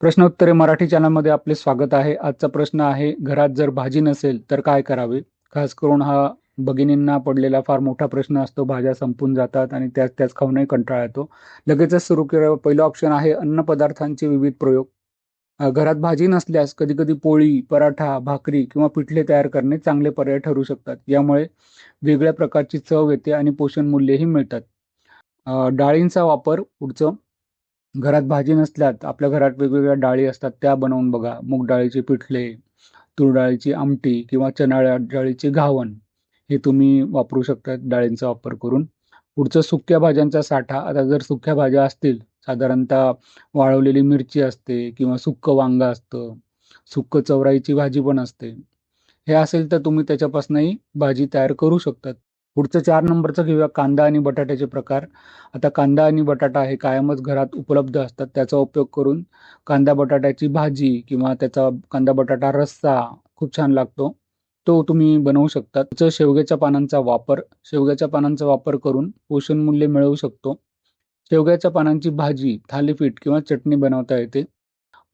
प्रश्नोत्तरे मराठी चॅनलमध्ये आपले स्वागत आहे. आजचा प्रश्न आहे घरात जर भाजी नसेल तर काय करावे? खास करून हा भगिनींना पडलेला फार मोठा प्रश्न असतो. भाज्या संपून जातात आणि त्याच त्याच खाऊनही कंटाळा येतो. लगेचच सुरू केलं पहिलं ऑप्शन आहे अन्न पदार्थांचे विविध प्रयोग. घरात भाजी नसल्यास कधी कधी पोळी पराठा भाकरी किंवा पिठले तयार करणे चांगले पर्याय ठरू शकतात. यामुळे वेगळ्या प्रकारची चव येते आणि पोषण मूल्यही मिळतात. डाळींचा वापर पुढचं घरात भाजी नसल्यात आपल्या घरात वेगवेगळ्या डाळी असतात त्या बनवून बघा. मूग डाळीचे पिठले तूर डाळीची आमटी किंवा चणा डाळीचे घावण हे तुम्ही वापरू शकता डाळींचा वापर करून. पुढचं सुक्या भाज्यांचा साठा. आता जर सुक्या भाज्या असतील साधारणतः वाळवलेली मिरची असते किंवा सुक्क वांग असतं सुक्क चवराईची भाजी पण असते. हे असेल तर तुम्ही त्याच्यापासूनही भाजी तयार करू शकतात. पुढचं चार नंबरचं घेऊया कांदा आणि बटाट्याचे प्रकार. आता कांदा आणि बटाटा हे कायमच घरात उपलब्ध असतात. त्याचा उपयोग करून कांदा बटाट्याची भाजी किंवा त्याचा कांदा बटाटा रस्सा खूप छान लागतो. तो तुम्ही बनवू शकता. त्याचं शेवग्याच्या पानांचा वापर शेवग्याच्या पानांचा वापर करून पोषण मूल्य मिळवू शकतो. शेवग्याच्या पानांची भाजी थालीपीठ किंवा चटणी बनवता येते.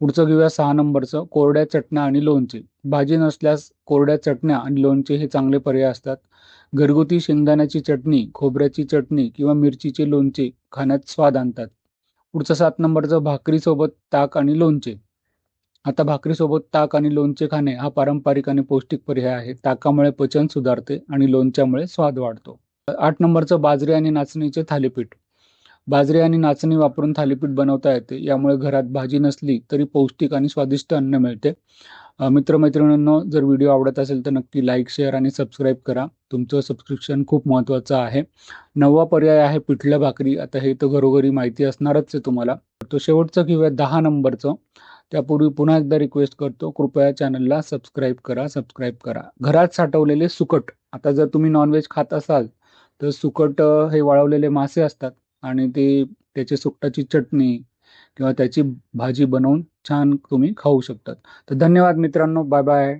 पुढचं घेऊया सहा नंबरचं कोरड्या चटण्या आणि लोणचे. भाजी नसल्यास कोरड्या चटण्या आणि लोणचे हे चांगले पर्याय असतात. घरगुती शेंगदाण्याची चटणी खोबऱ्याची चटणी किंवा मिरचीचे लोणचे खाण्यात स्वाद आणतात. पुढचं सात नंबरचं भाकरीसोबत ताक आणि लोणचे. आता भाकरीसोबत ताक आणि लोणचे खाणे हा पारंपरिक आणि पौष्टिक पर्याय आहे. ताकामुळे पचन सुधारते आणि लोणच्यामुळे स्वाद वाढतो. आठ नंबरचं बाजरी आणि नाचणीचे थालीपीठ. बाजरी आणि नाचणी वापरून थालीपीठ बनवता येते. यामुळे घरात भाजी नसली तरी पौष्टिक आणि स्वादिष्ट अन्न मिळते. मित्रमैत्रिणींनो जर व्हिडिओ आवडत असेल तर नक्की लाईक शेअर आणि सबस्क्राईब करा. तुमचं सबस्क्रिप्शन खूप महत्त्वाचं आहे. नववा पर्याय आहे पिठल्या भाकरी. आता हे तर घरोघरी माहिती असणारच आहे तुम्हाला. तो शेवटचं किंवा दहा नंबरचं. त्यापूर्वी पुन्हा एकदा रिक्वेस्ट करतो. कृपया चॅनलला सबस्क्राईब करा सबस्क्राईब करा. घरात साठवलेले सुकट. आता जर तुम्ही नॉनव्हेज खात असाल तर सुकट हे वाळवलेले मासे असतात. आणि ते त्याची सुकटाची चटणी किंवा त्याची भाजी बनवून छान तुम्ही खाऊ शकतात. तर धन्यवाद मित्रांनो. Bye bye